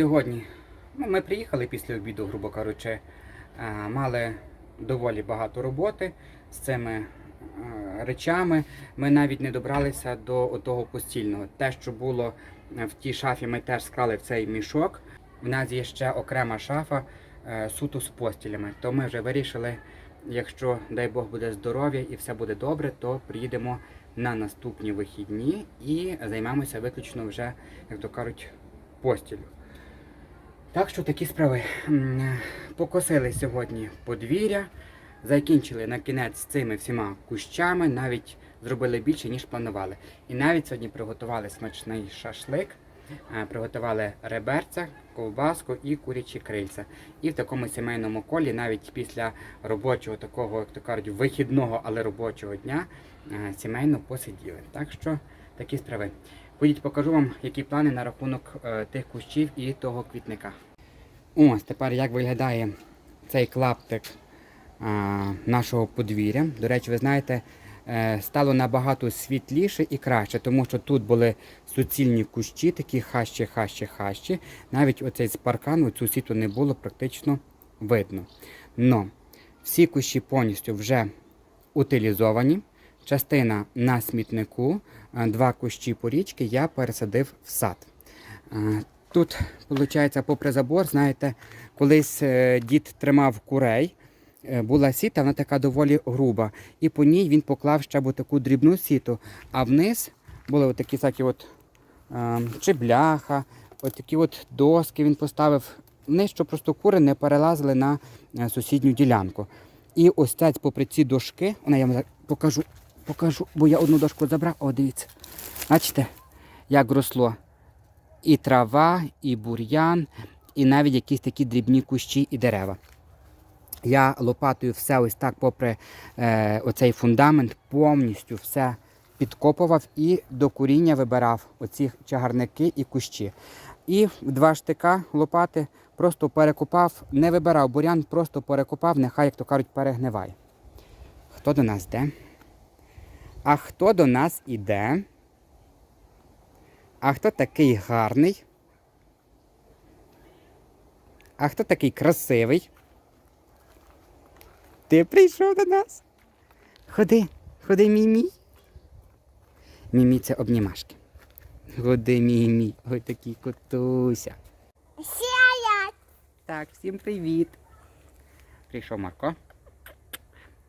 Сьогодні ну, ми приїхали після обіду, грубо кажучи, мали доволі багато роботи з цими е, речами. Ми навіть не добралися до того постільного. Те, що було е, в тій шафі, ми теж склали в цей мішок. У нас є ще окрема шафа е, суто з постілями. То ми вже вирішили, якщо дай Бог буде здоров'я і все буде добре, то приїдемо на наступні вихідні і займемося виключно вже, як то кажуть, постілю. Так що такі справи. Покосили сьогодні подвір'я, закінчили на кінець цими всіма кущами, навіть зробили більше, ніж планували. І навіть сьогодні приготували смачний шашлик, е, приготували реберця, ковбаску і курячі крильця. І в такому сімейному колі, навіть після робочого такого, як то кажуть, вихідного, але робочого дня, е, сімейно посиділи. Так що такі справи. Ходіть, покажу вам, які плани на рахунок е, тих кущів і того квітника. Ось тепер як виглядає цей клаптик а, нашого подвір'я. До речі, ви знаєте, е, стало набагато світліше і краще, тому що тут були суцільні кущі, такі хащі, хащі, хащі. Навіть оцей з паркану цю сіту не було практично видно. Но всі кущі повністю вже утилізовані. Частина на смітнику, два кущі порічки я пересадив в сад. Е, Тут, виходить, попри забор, знаєте, колись е, дід тримав курей, е, була сіта, вона така доволі груба. І по ній він поклав ще таку дрібну сіту, а вниз були такі всякі от, е, чи бляха, от такі от доски він поставив вниз, щоб просто кури не перелазили на е, сусідню ділянку. І ось це попри ці дошки, вона я вам покажу, покажу, бо я одну дошку забрав. О, дивіться. Бачите, як росло і трава, і бур'ян, і навіть якісь такі дрібні кущі і дерева. Я лопатою все ось так, попри е, оцей фундамент, повністю все підкопував і до коріння вибирав оці чагарники і кущі. І в два штика лопати просто перекопав, не вибирав бур'ян, просто перекопав, нехай, як то кажуть, перегниває. Хто до нас йде? А хто до нас іде? А хто такий гарний? А хто такий красивий? Ти прийшов до нас? Ходи, ходи, мій-мій. Мімі це обнімашки. Ходи, мій-мій, ой такий котуся. Сяять. Так, всім привіт. Прийшов Марко.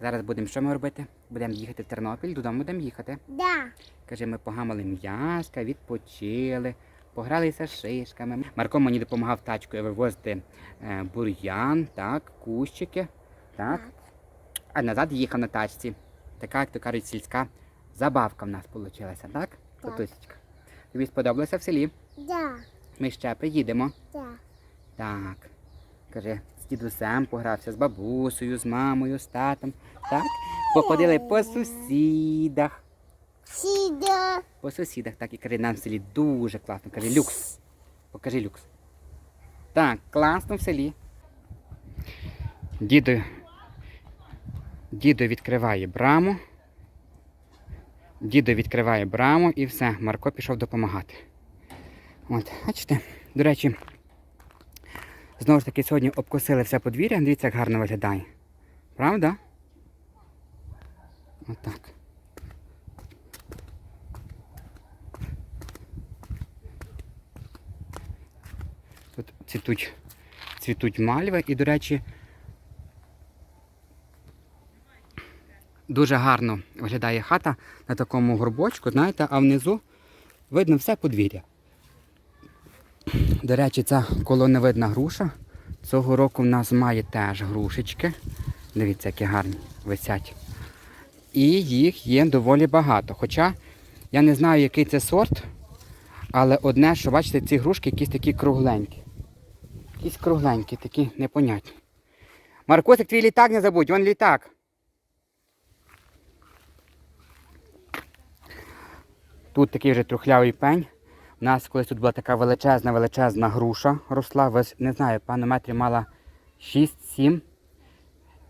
Зараз будемо що ми робити? Будемо їхати в Тернопіль, додому будемо їхати. Да. Каже, ми погамали м'яска, відпочили, погралися шишками. Марко мені допомагав тачкою вивозити е, бур'ян, так, кущики. Так. А назад їхав на тачці. Така, як то кажуть, сільська забавка в нас вийшла, так? Так. Котусечка? Тобі сподобалося в селі? Да. Ми ще приїдемо. Да. Так. Каже, з дідусем погрався, з бабусею, з мамою, з татом. Так? Походили по сусідах. Сіда. По сусідах, так і каже, нам в селі дуже класно. Каже, люкс. Покажи люкс. Так, класно в селі. Дідо, дідо відкриває браму. Дідо відкриває браму і все, Марко пішов допомагати. От, бачите, до речі, знову ж таки сьогодні обкосили все подвір'я. Дивіться, як гарно виглядає. Правда? Отак. Тут цвітуть, цвітуть мальви і, до речі, дуже гарно виглядає хата на такому горбочку, знаєте, а внизу видно все подвір'я. До речі, ця колоневидна груша. Цього року в нас має теж грушечки. Дивіться, які гарні висять. І їх є доволі багато. Хоча я не знаю, який це сорт, але одне, що бачите, ці грушки якісь такі кругленькі. Якісь кругленькі, такі непонятні. Маркусик, твій літак не забудь, вон літак. Тут такий вже трухлявий пень. У нас колись тут була така величезна, величезна груша росла. Не знаю, певно, метрів мала 6-7.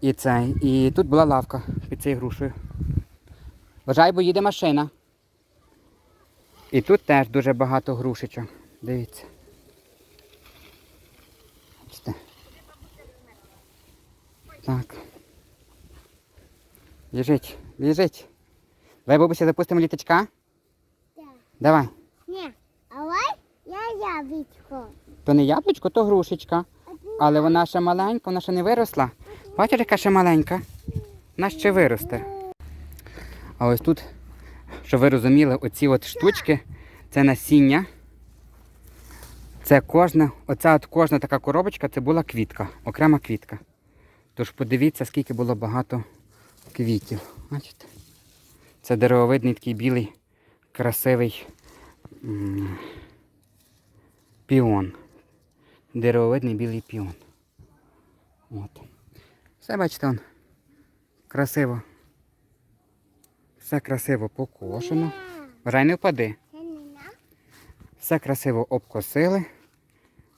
І це, і тут була лавка під цією грушею. Вважай, бо їде машина. І тут теж дуже багато грушечок. Дивіться. Бачите? Так. Біжить, біжить. Давай, бабуся, запустимо літачка. Так. Давай. Ні, але я яблучко. То не яблучко, то грушечка. Але вона ще маленька, вона ще не виросла. Бачиш, яка ще маленька? Вона ще виросте. А ось тут, щоб ви розуміли, оці от штучки це насіння. Це кожна, оця от кожна така коробочка це була квітка, окрема квітка. Тож подивіться, скільки було багато квітів. Бачите? Це деревовидний такий білий, красивий піон. Деревовидний білий піон. От. Все бачите, он. Красиво. Все красиво покошено. Рай не впади. Все красиво обкосили.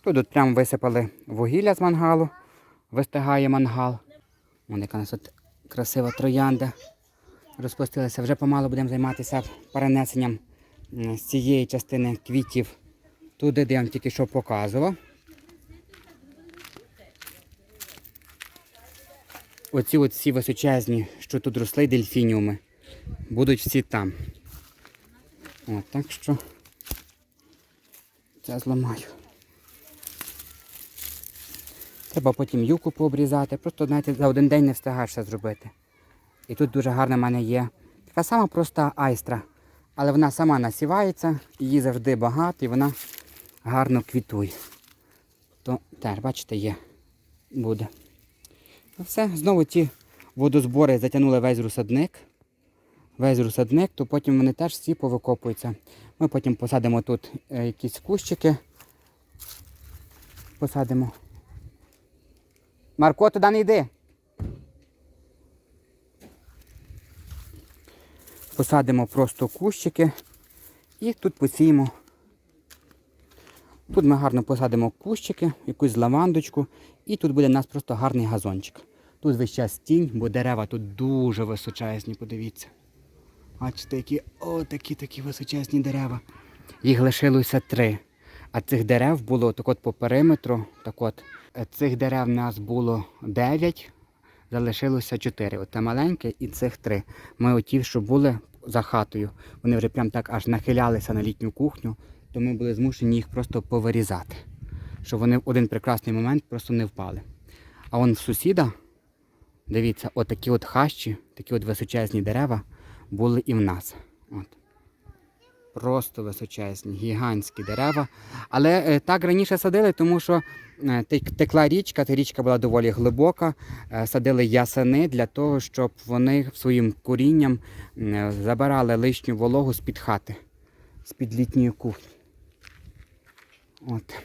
Тут от прямо висипали вугілля з мангалу. Вистигає мангал. Вон яка у нас тут красива троянда. Розпустилася. Вже помалу будемо займатися перенесенням з цієї частини квітів туди, де я вам тільки що показував. Оці от всі височезні, що тут росли дельфініуми, будуть всі там. От, так що це зламаю. Треба потім юку пообрізати. Просто, знаєте, за один день не встигаєш все зробити. І тут дуже гарна в мене є така сама проста айстра. Але вона сама насівається, її завжди багато і вона гарно квітує. То теж, бачите, є. Буде. Ну все, знову ті водозбори затягнули весь русадник. Весь русадник, то потім вони теж всі повикопуються. Ми потім посадимо тут е, якісь кущики. Посадимо. Марко, туди не йди. Посадимо просто кущики і тут посіємо. Тут ми гарно посадимо кущики, якусь лавандочку, і тут буде у нас просто гарний газончик. Тут весь час тінь, бо дерева тут дуже височезні, подивіться. Бачите, які о, такі такі височезні дерева. Їх лишилося три. А цих дерев було так от по периметру. Так от, е, цих дерев в нас було дев'ять, залишилося чотири. Оте маленьке і цих три. Ми оті, що були за хатою, вони вже прям так аж нахилялися на літню кухню, то ми були змушені їх просто повирізати. Щоб вони в один прекрасний момент просто не впали. А он в сусіда, дивіться, отакі от хащі, такі от височезні дерева були і в нас. От. Просто височезні, гігантські дерева. Але е, так раніше садили, тому що е, текла річка, та річка була доволі глибока. Е, садили ясени для того, щоб вони своїм корінням е, забирали лишню вологу з-під хати, з-під літньої кухні. От.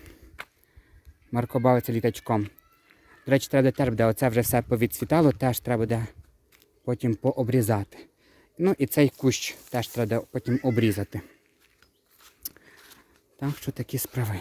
Марко бавиться літачком. До речі, треба теж буде, оце вже все повідцвітало, теж треба буде потім пообрізати. Ну і цей кущ теж треба потім обрізати. Так що такі справи.